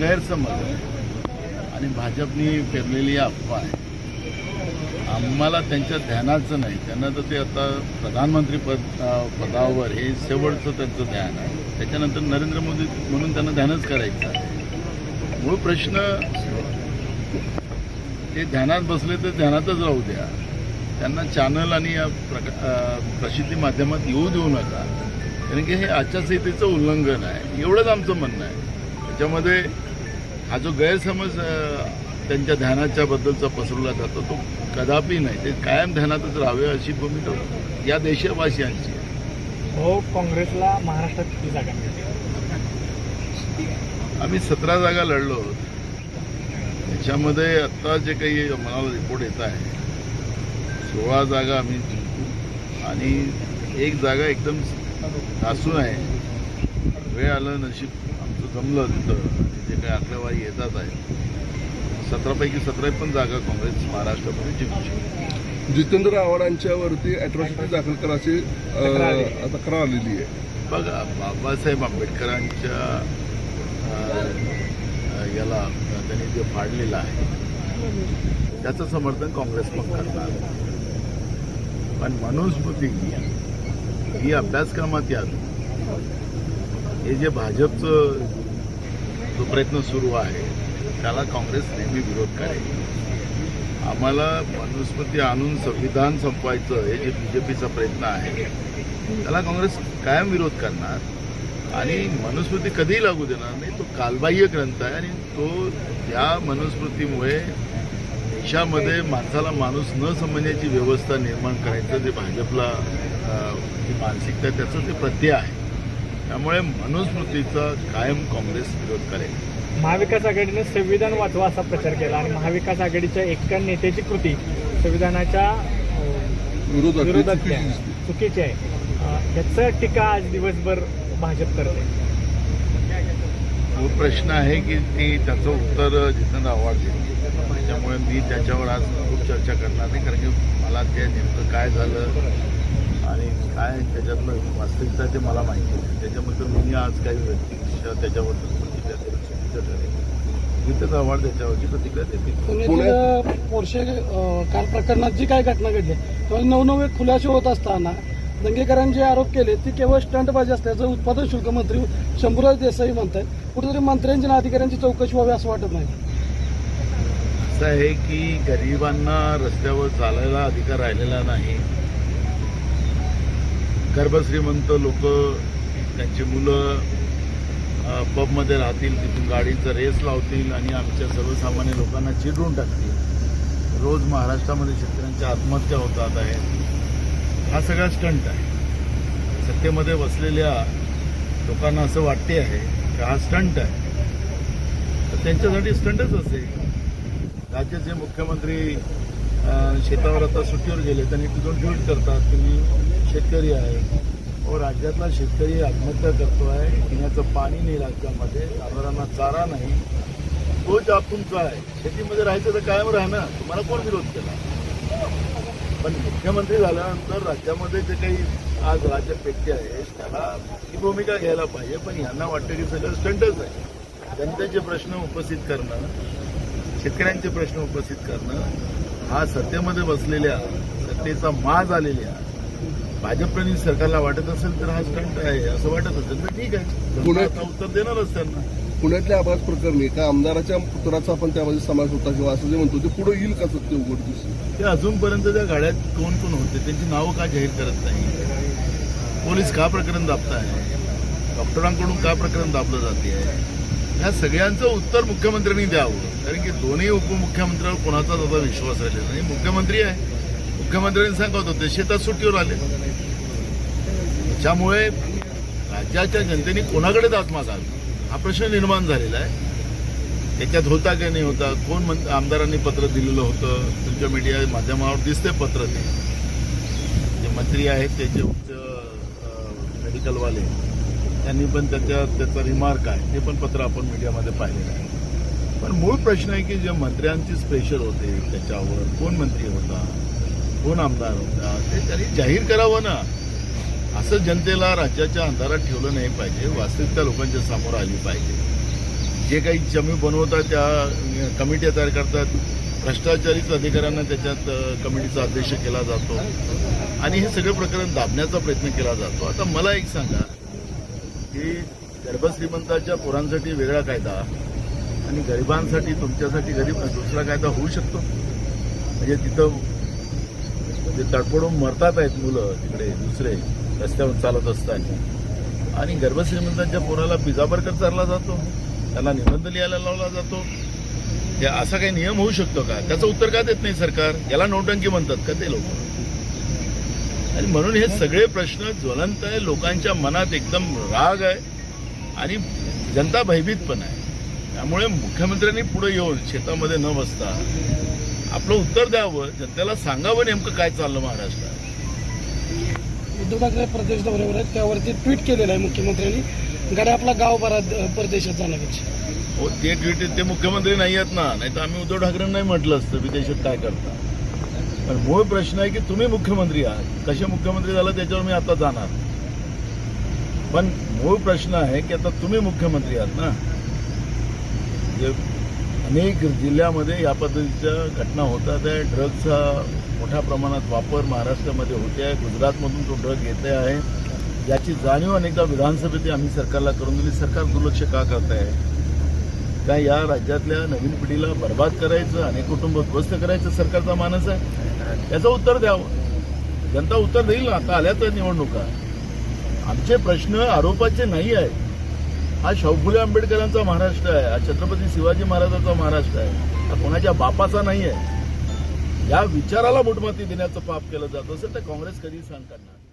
गैरसमज आहे. आणि भाजपनी पेरलेली अफवा आहे. आम्हाला त्यांच्या ध्यानाचं नाही. त्यांना तर ते आता प्रधानमंत्री पद पदावर हे शेवटचं त्यांचं ध्यान आहे. त्याच्यानंतर नरेंद्र मोदी म्हणून त्यांना ध्यानच करायचं आहे. मूळ प्रश्न ते ध्यानात बसले तर ध्यानातच राहू द्या. त्यांना चॅनल आणि या प्रका प्रसिद्धी माध्यमात येऊ देऊ नका. कारण की हे आचारसंहितेचं उल्लंघन आहे. एवढंच आमचं म्हणणं आहे. त्याच्यामध्ये हा जो गैरसमज त्यांच्या ध्यानाच्या बद्दलचा पसरवला जातो तो कदापि नाही. ते कायम ध्यानातच राहावे अशी भूमिका या देशवासियांची हो काँग्रेसला महाराष्ट्रात किती जागा मिळतील? आम्ही सतरा जागा लढलो. त्याच्यामध्ये आत्ता जे काही मला रिपोर्ट येत आहे सोळा जागा आम्ही जिंकू. आणि एक जागा एकदम ठासून आहे. वेळ आलं नशीब आमचं जमलं तिथं. जे काही आकडेवारी येतात आहे. सतरापैकी सतरा पण जागा काँग्रेस महाराष्ट्रामध्ये जिंकू शकते जितेंद्र आव्हाडांच्यावरती अॅट्रॉसिटी दाखल करायची तक्रार आलेली आहे. बघा बाबासाहेब आंबेडकरांच्या याला त्यांनी जे फाडलेलं आहे त्याचं समर्थन काँग्रेस पण करणार. पण मनुस्मृती ही अभ्यासक्रमात यावी. हे जे भाजपचं जो प्रयत्न सुरू आहे त्याला काँग्रेस नेहमी विरोध करेल. आम्हाला मनुस्मृती आणून संविधान संपवायचं हे जे बीजेपीचा प्रयत्न आहे त्याला काँग्रेस कायम विरोध करणार. आणि मनुस्मृती कधीही लागू देणार नाही तो कालबाह्य ग्रंथ आहे आणि तो या मनुस्मृतीमुळे देशामध्ये माणसाला माणूस न समजण्याची व्यवस्था निर्माण करायचं जे भाजपला जी मानसिकता त्याचं ते प्रत्यय आहे त्यामुळे मनुस्मृतीचा कायम काँग्रेस विरोध करेल. महाविकास आघाडीने संविधान वाचवा असा प्रचार केला आणि महाविकास आघाडीच्या एका नेत्याची कृती संविधानाच्या विरोधात चुकीची आहे. ह्याचं टीका आज दिवसभर भाजप करते. तो प्रश्न आहे की ती त्याचं उत्तर जितेंद्र आव्हाड देईल त्याच्यामुळे मी त्याच्यावर आज खूप चर्चा करणार नाही कारण की मला ते नेमकं काय झालं आणि काय त्याच्यातलं वास्तविकता आहे ते मला माहिती नाही. त्याच्याबद्दल मी आज काही व्यक्तिशः त्याच्याबद्दल प्रतिक्रिया देणं चुकीचं ठरेल जितेंद्र आव्हाड त्याच्यावरची प्रतिक्रिया पुण्यातील पोर्शे कार प्रकरणात जी काय घटना घडली तेव्हा नवनवे खुलासे होत असताना दंगेकरांनी जे आरोप केले ती केवळ स्टंटबाजी असल्याचं उत्पादन शुल्क मंत्री शंभूराज देसाई म्हणतात कुठेतरी मंत्र्यांची आणि अधिकाऱ्यांची चौकशी व्हावी असं वाटत नाही. असं आहे की गरिबांना रस्त्यावर चालायला अधिकार राहिलेला नाही. गर्भश्रीमंत लोक त्यांची मुलं पबमध्ये राहतील तिथून गाडीचं रेस लावतील आणि आमच्या सर्वसामान्य लोकांना चिडवून टाकतील. रोज महाराष्ट्रामध्ये शेतकऱ्यांच्या आत्महत्या होतात आहेत. हा सगळा स्टंट आहे. सत्तेमध्ये बसलेल्या लोकांना असं वाटते आहे की हा स्टंट आहे. तर त्यांच्यासाठी स्टंटच असेल. राज्याचे मुख्यमंत्री शेतावर आता सुट्टीवर गेले त्यांनी तिथून ट्विट करतात की मी शेतकरी आहे. व राज्यातला शेतकरी आत्महत्या करतो आहे पिण्याचं पाणी नाही राज्यामध्ये जनावरांना चारा नाही. तो जाब तुमचा आहे. शेतीमध्ये राहायचं तर कायम राहणं तुम्हाला कोण विरोध केला? पण मुख्यमंत्री झाल्यानंतर राज्यामध्ये जे काही आज राज्य पेटते आहे त्याला ही भूमिका घ्यायला पाहिजे. पण यांना वाटतं की सगळं स्टंटच आहे. जनतेचे प्रश्न उपस्थित करणं शेतकऱ्यांचे प्रश्न उपस्थित करणं हा सत्तेमध्ये बसलेल्या सत्तेचा माज आलेल्या भाजपने सरकारला वाटत असेल तर हा स्टंट आहे असं वाटत असेल तर ठीक आहे. पुण्यात- आता उत्तर देणारच त्यांना. पुण्यातल्या अपघात प्रकरणी एका आमदाराच्या पुत्राचा पण त्यामध्ये समावेश होता किंवा असं जे म्हणतो ते पुढे येईल का सत्य उघडकीस ते अजूनपर्यंत त्या गाड्यात कोण कोण होते त्यांची नावं का जाहीर करत नाही? पोलीस का प्रकरण दाबताय? डॉक्टरांकडून का प्रकरण दाबलं जाते? आहे ह्या सगळ्यांचं उत्तर मुख्यमंत्र्यांनी द्यावं. कारण की दोन्ही उपमुख्यमंत्र्यांवर कोणाचाच आता विश्वास राहिलेला नाही. मुख्यमंत्री आहे. मुख्यमंत्र्यांनी सांगत होते शेतात सुट्टीवर आले. त्यामुळे राज्याच्या जनतेने कोणाकडे दात मागावी? हा प्रश्न निर्माण झालेला आहे. त्याच्यात होता की नाही होता? कोण आमदारांनी पत्र दिलेलं होतं? तुमच्या मीडिया माध्यमावर दिसते पत्र ते. जे मंत्री आहेत त्याचे उच्च मेडिकलवाले त्यांनी पण त्याच्या त्याचा रिमार्क आहे. ते पण पत्र आपण मीडियामध्ये पाहिलेलं आहे. पण मूळ प्रश्न आहे की जे मंत्र्यांचीच प्रेशर होते त्याच्यावर कोण मंत्री होता कोण आमदार होता ते त्यांनी जाहीर करावं ना. असं जनतेला राज्याच्या अंधारात ठेवलं नाही पाहिजे. वास्तविकता लोकांच्या समोर आली पाहिजे. जे काही जमी बनवतात त्या कमिट्या तयार करतात. भ्रष्टाचारीच अधिकाऱ्यांना त्याच्यात कमिटीचा अध्यक्ष केला जातो. आणि हे सगळं प्रकरण दाबण्याचा प्रयत्न केला जातो. आता मला एक सांगा. की गर्भश्रीमंताच्या पोरांसाठी वेगळा कायदा आणि गरिबांसाठी तुमच्यासाठी गरीब दुसरा कायदा होऊ शकतो? म्हणजे तिथं जे तडफडून मरतात आहेत मुलं तिकडे दुसरे रस्त्यावर चालत असताना. आणि गर्भश्रीमंतांच्या पोराला पिझ्झा चारला चालला जातो. त्याला निबंध लिहायला लावला जातो. हे असा काही नियम होऊ शकतो का? त्याचं उत्तर का देत नाही सरकार? याला नोटंकी म्हणतात का ते लोक? आणि म्हणून हे सगळे प्रश्न ज्वलंत आहे. लोकांच्या मनात एकदम राग आहे आणि जनता भयभीत पण आहे. त्यामुळे मुख्यमंत्र्यांनी पुढे येऊन शेतामध्ये न बसता आपलं उत्तर द्यावं. जनतेला सांगावं नेमकं काय चाललं महाराष्ट्रात. उद्धव ठाकरे प्रदेश दौऱ्यावर आहेत. त्यावरती ट्विट केलेलं आहे मुख्यमंत्र्यांनी. गाड्या आपला गाव बरा परदेशात जाण्यापेक्षा. हो ते ट्विट ते मुख्यमंत्री नाही आहेत ना. नाही तर आम्ही उद्धव ठाकरेंना नाही म्हटलं असतं विदेशात काय करता? पण मूळ प्रश्न आहे की तुम्ही मुख्यमंत्री आहात. कसे मुख्यमंत्री झाला त्याच्यावर मी आता जाणार. पण मूळ प्रश्न आहे की आता तुम्ही मुख्यमंत्री आहात ना. जे अनेक जिल्ह्यामध्ये या पद्धतीच्या घटना होतात आहे. ड्रग्जचा मोठ्या प्रमाणात वापर महाराष्ट्रामध्ये होते आहे. गुजरातमधून तो ड्रग येते आहे. याची जाणीव अनेकदा विधानसभेत आम्ही सरकारला करून दिली. सरकार दुर्लक्ष का करत आहे? काय या राज्यातल्या नवीन पिढीला बर्बाद करायचं अनेक कुटुंब उद्ध्वस्त करायचं सरकारचा मानस आहे? याचं उत्तर द्यावं. जनता उत्तर देईल ना? आता आल्या तर निवडणुका. आमचे प्रश्न आरोपाचे नाही आहेत. हा शाहू आंबेडकरांचा महाराष्ट्र आहे. हा छत्रपती शिवाजी महाराजांचा महाराष्ट्र आहे. हा कोणाच्या बापाचा नाही आहे. या विचाराला मोठमती देण्याचं पाप केलं जात असेल तर काँग्रेस कधी सांगताना